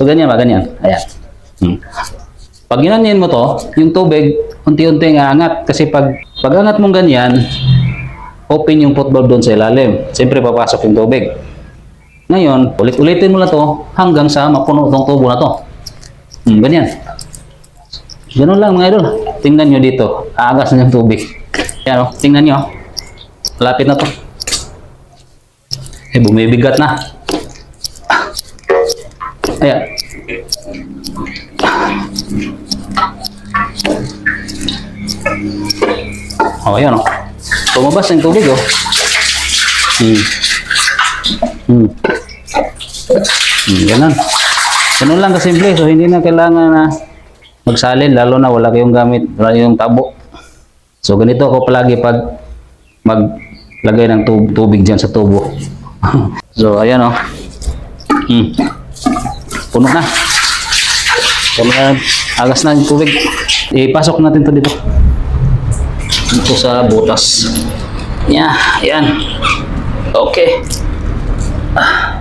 So, ganyan ba? Ganyan. Ayan. Hmm. Pag ginanyan mo to, yung tubig, unti-unti aangat. Kasi pag, pag angat mong ganyan, open yung football doon sa ilalim. Siyempre, papasok yung tubig. Ngayon, ulit-ulitin mo na to hanggang sa mapuno itong tubo na to. Hmm, ganyan. Ganun lang mga idol. Tingnan nyo dito. Aagas na yung tubig. Yan o. Tingnan nyo. Lapit na to. Eh, bumibigat na. Ayan. Oh, ayan o. Tumabas na yung tubig o. Hmm. Hmm. Hmm, ganun. Ganun lang kasimple. So, hindi na kailangan na magsalin, lalo na wala kayong gamit, wala kayong tabo. So, ganito ako palagi pag maglagay ng tub- tubig dyan sa tubo. so, ayan o. Hmm. Puno na. Puno na. Agas na yung tubig. Ipasok natin to dito. Dito sa butas. Yeah, yan. Okay. Ah.